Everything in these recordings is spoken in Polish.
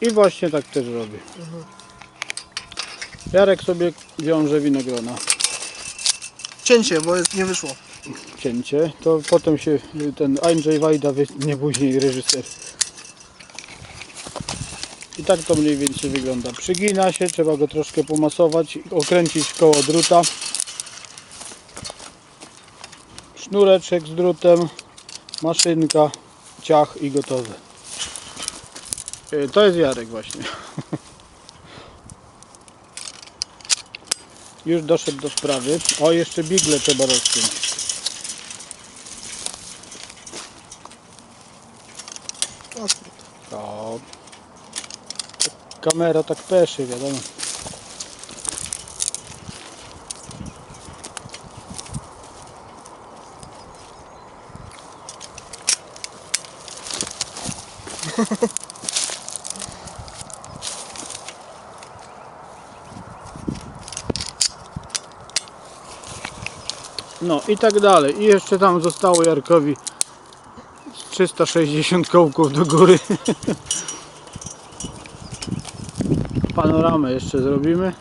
I właśnie tak też robię. Jarek sobie wiąże winogrona. Cięcie, bo jest, nie wyszło. Cięcie. To potem się y, ten Andrzej Wajda wytnie później reżyser. I tak to mniej więcej wygląda. Przygina się, trzeba go troszkę pomasować, okręcić koło druta. Sznureczek z drutem, maszynka, ciach i gotowe. Y, To jest Jarek właśnie. Już doszedł do sprawy. O, jeszcze bigle trzeba rozciąć. Ostry. O. Kamera tak peszy, wiadomo. No i tak dalej. I jeszcze tam zostało Jarkowi z 360 kołków do góry. Panoramę jeszcze zrobimy.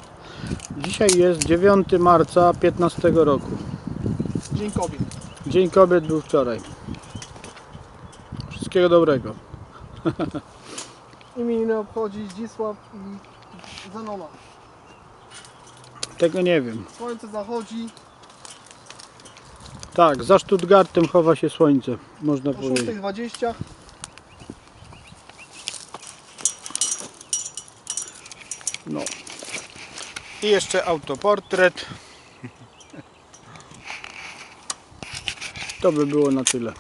Dzisiaj jest 9 marca 15 roku. Dzień kobiet. Dzień kobiet był wczoraj. Wszystkiego dobrego. Imieniny obchodzi Zdzisław i Zanona. Tego nie wiem. Słońce zachodzi Tak, za Stuttgartem chowa się słońce, można o powiedzieć. 6.20. No. I jeszcze autoportret. To by było na tyle.